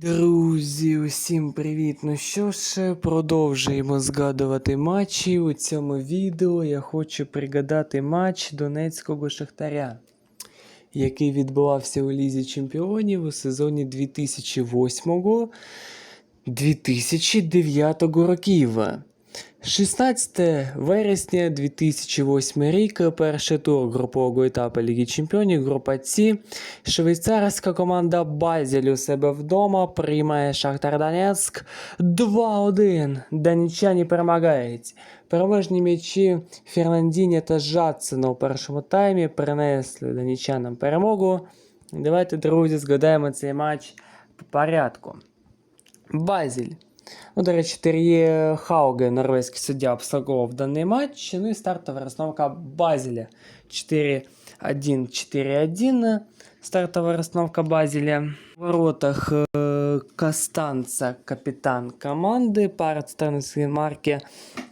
Друзі, усім привіт! Ну що ж, продовжуємо згадувати матчі. У цьому відео я хочу пригадати матч Донецького Шахтаря, який відбувався у Лізі Чемпіонів у сезоні 2008-2009 років. 16 вересня 2008 рік, перший тур групового етапу Ліги Чемпіонів, група С. Швейцарська команда Базель у себе вдома приймає Шахтар Донецьк 2-1. Донеччані перемагають. Переважні м'ячі Фернандіні та Жадсена у першому таймі принесли донеччанам перемогу. Давайте, друзі, згадаємо цей матч по порядку. Базель. Ну, до речі, Тер'є Хауге, норвезький суддя, обслуговував даний матч. Ну і стартова розстановка Базеля 4-1-4-1. Стартова розстановка Базеля. В воротах е, Костанца, капітан команди. Парад станції марки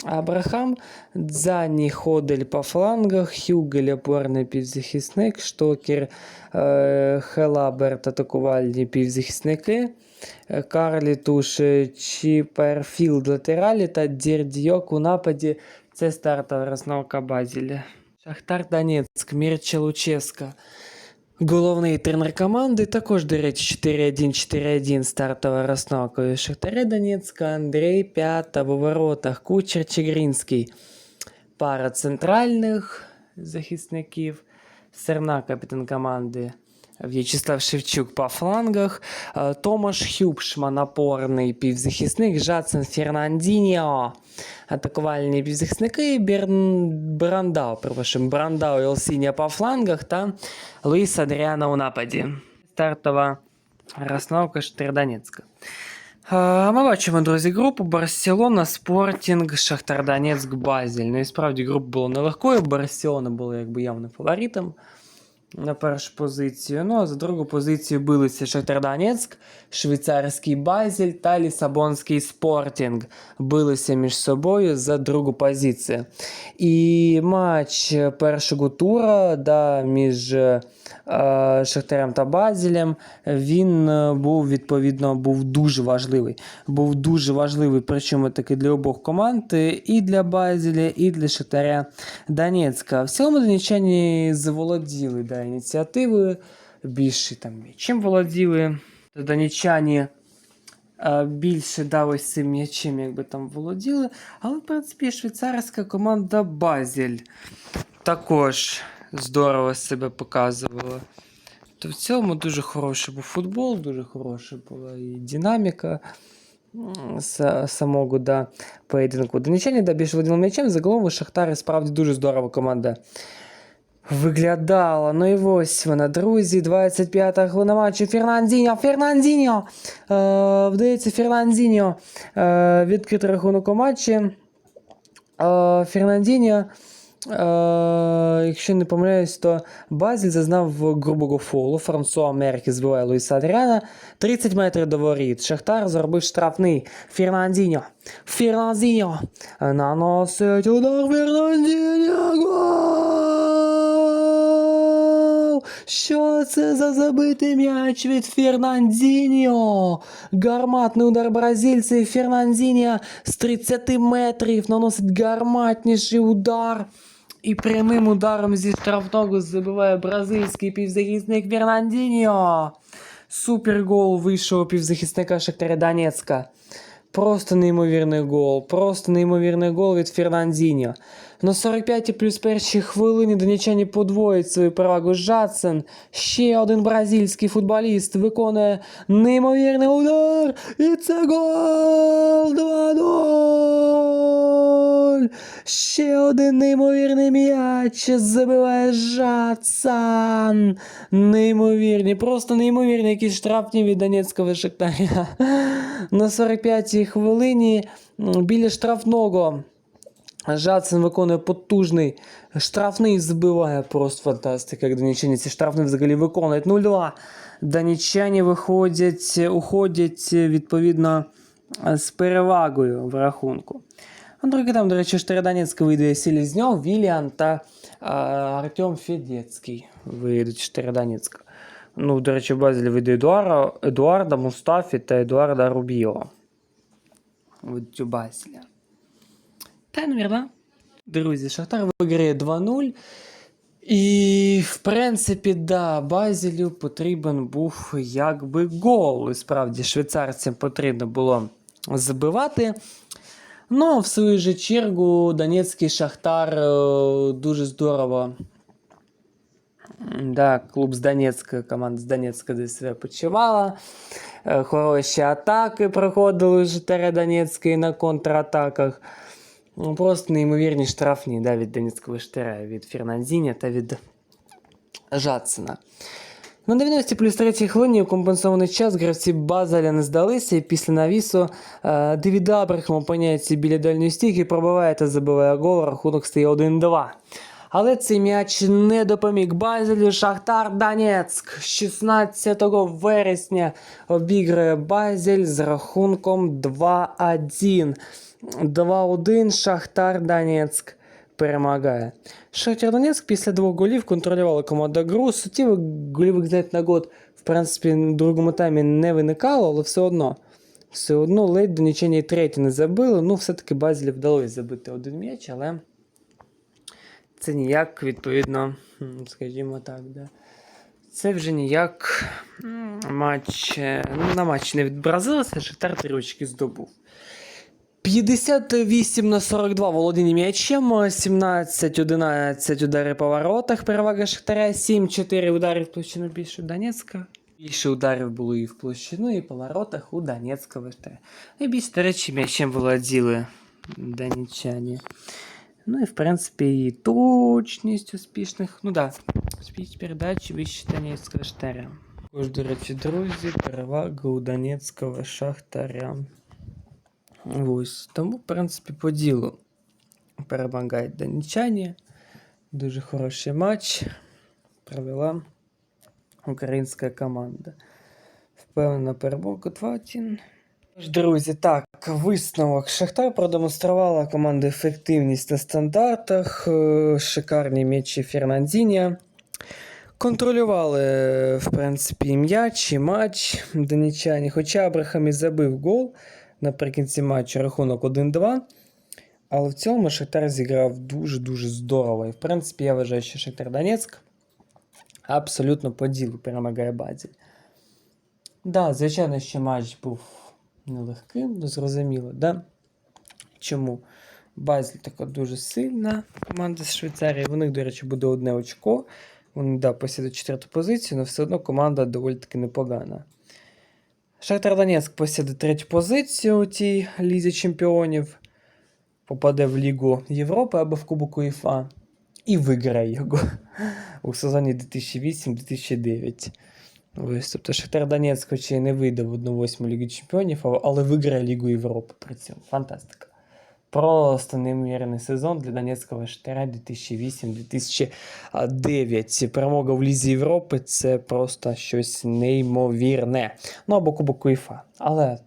Абрахам. Дзані Ходель по флангах. Хюгель опорний півзахисник. Штокер е, Хелаберт атакувальні півзахисники. Е, Карлі Туш, е, Чіперфілд латералі та Дірдійок у нападі. Це стартова розновка Базіля. Шахтар Донецьк, Мірча Лучевська. Головний тренер команди також, до речі, 4-1-4-1 стартова розновка у Шахтаря Донецька, Андрій П'ята в воротах, Кучер Чигринський. Пара центральних захисників. Серна, капітан команди. В'ячеслав Шевчук по флангах, е, Томаш Хюбшман, опорний півзахисник, Жадсен Фернандіньо, атакувальні півзахисники, Берн... Брандау, перепрошую, Брандау і Елсінья по флангах та Луїс Адріана у нападі. Стартова розстановка Штирдонецька. Е, Ми бачимо, друзі, групу Барселона, Спортінг, Шахтар Донецьк, Базель. Ну і справді група була нелегкою. Барселона була якби явним фаворитом На першу позицію. Ну а за другу позицію билися Шахтар Донецьк, швейцарський Базель та Лісабонський Спортінг. Билися між собою за другу позицію. І матч першого тура да, між е, Шахтарем та Базелем він е, був відповідно був дуже важливий. Був дуже важливий, причому таки для обох команд, і для Базеля, і для Шахтаря Донецька. В цілому донеччані заволоділи да, ініціативою. Більше там чим володіли. Донеччані е, більше да, ось цим м'ячем, якби там володіли. Але, в принципі, швейцарська команда Базель також здорово себе показувала. То в цілому дуже хороший був футбол, дуже хороша була і динаміка м, са- самого да, поєдинку. Донеччані да, більше володіли м'ячем, загалом у Шахтарі справді дуже здорова команда Виглядала. Ну і ось вона, друзі, 25-та хвилина матчу. Фернандіньо, Фернандіньо! Е, вдається Фернандіньо е, відкрити рахунок у матчі. Е, Фернандіньо, е, якщо не помиляюсь, то Базіль зазнав грубого фолу. Франсуа Меркі збиває Луїса Адріана. 30 метрів до воріт. Шахтар заробив штрафний. Фернандіньо. Фернандіньо. Наносить удар Фернандіньо. Гол! Що це за забитий м'яч від Фернандіньо? Гарматний удар бразильця і Фернандіньо з 30 метрів наносить гарматніший удар. І прямим ударом зі штрафного забиває бразильський півзахисник Фернандіньо. Супергол вийшов у півзахисника Шахтаря Донецька. Просто неймовірний гол. Просто неймовірний гол від Фернандіньо. На 45-й плюс першій хвилині донеччані подвоїть свою перевагу Жадсен. Ще один бразильський футболіст виконує неймовірний удар. І це гол 2-0. Ще один неймовірний м'яч забиває Жадсан. Неймовірні, просто неймовірні якісь штрафні від Донецького Шахтаря. На 45-й хвилині біля штрафного. Жадсен виконує потужний штрафний збиває просто фантастика, як донеччані ці штрафний взагалі виконують 0-2. Донеччані виходять, уходять відповідно з перевагою в рахунку. Другий там, до речі, Штарадонецька вийде Селізньов, Віліан та а, Артем Федецький вийдуть з Ну, до речі, Базель від Едуара, Едуарда Мустафі та Едуарда Рубіо. Від цю Базеля. Навірно. Друзі, Шахтар виграє 2-0. І, в принципі, да, Базелю потрібен був якби гол. І справді, швейцарцям потрібно було забивати. Ну, в свою же чергу, Донецький Шахтар е, дуже здорово. Да, клуб з Донецька, команда з Донецька десь себе почувала. Е, Хороші атаки проходили Житаря Донецької на контратаках. Ну, просто неймовірні штрафні да, від Донецького штера від Фернандіня та від Жадсена. На 90 плюс 3 хвилині у компенсований час гравці Базеля не здалися, і після навісу е, Девід Абрахам опиняється біля дальньої стійки, пробиває та забиває гол, рахунок стає 1-2. Але цей м'яч не допоміг Базелю. Шахтар Донецьк 16 вересня обіграє Базель з рахунком 2-1. 2-1 Шахтар Донецьк перемагає. Шахтар Донецьк після двох голів контролювала команда гру. Суттєвих гольових зайт на год, в принципі, в другому таймі не виникало, але все одно. Все одно ледь до нічого і третє не забили. Ну, все-таки Базелі вдалося забити один м'яч, але це ніяк, відповідно, скажімо так, да. Це вже ніяк матч. е, Ну, на матч не відобразилося, Шахтар три очки здобув. 58 на 42 володіння м'ячем, 17-11 удари по воротах, перевага Шахтаря, 7-4 удари в площину більше Донецька. Більше ударів було і в площину, і по воротах у Донецького Шахтаря. Найбільше, до речі, м'ячем володіли донеччані. Ну і в принципі і точність успішних. Ну да, успішність передачі вище Донецького Шахтаря. Також, до речі, друзі, перевага у Донецького Шахтаря. Ось. Тому, в принципі, по ділу перемагають донеччані. Дуже хороший матч провела українська команда. Впевнена перемога 2-1. Тож, Друзі, так, висновок. Шахтар продемонструвала команда ефективність на стандартах, е, шикарні м'ячі Фернандіня. Контролювали, в принципі, м'яч, і матч донеччані. Хоча Абрахам і забив гол наприкінці матчу рахунок 1-2. Але в цілому Шахтар зіграв дуже-дуже здорово. І в принципі, я вважаю, що Шахтар Донецьк абсолютно по ділу перемагає Базіль. Да, звичайно, що матч був нелегким, ну зрозуміло, да? Чому? Базіль така дуже сильна команда з Швейцарії. У них, до речі, буде одне очко. Вони да, посідуть четверту позицію, але все одно команда доволі таки непогана. Шахтар Донецьк посіде третю позицію у тій лізі чемпіонів, попаде в Лігу Європи або в Кубок УЄФА і виграє його у сезоні 2008-2009. Тобто Шахтар Донецьк, хоч і не вийде в 1-8 Ліги Чемпіонів, але виграє Лігу Європи при цьому. Фантастика. Просто неймовірний сезон для Донецького Шахтаря 2008-2009. Перемога в Лізі Європи це просто щось неймовірне. Ну або Кубок УЄФА. Але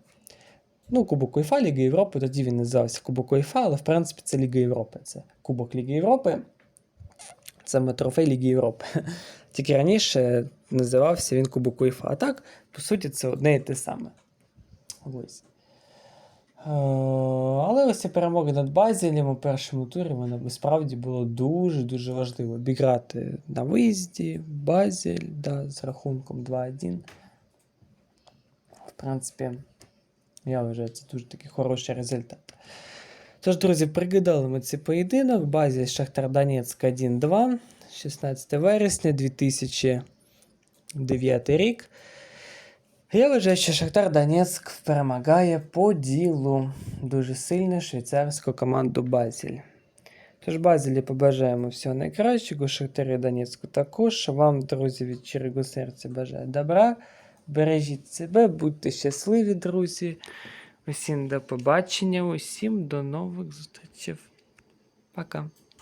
ну, Кубок УЄФА, Ліга Європи, тоді він називався Кубок УЄФА, але в принципі це Ліга Європи. Це Кубок Ліги Європи. Це трофей Ліги Європи. Тільки раніше називався він Кубок УЄФА. А так, по суті, це одне і те саме. Ось. Е, Але ось ця перемога над Базілем у першому турі вона насправді було дуже-дуже важливо. Обіграти на виїзді, Базіль, да, з рахунком 2-1. В принципі, я вважаю, це дуже такий хороший результат. Тож, друзі, пригадали ми цей поєдинок. Базіль Шахтар Донецьк 1-2, 16 вересня 2009 рік. Я вважаю, що Шахтар Донецьк перемагає по ділу дуже сильно швейцарську команду Базіль. Тож Базілі побажаємо всього найкращого, Шахтарі Донецьку також. Вам, друзі, від щирого серця бажаю добра. Бережіть себе, будьте щасливі, друзі. Усім до побачення, усім до нових зустрічей. Пока.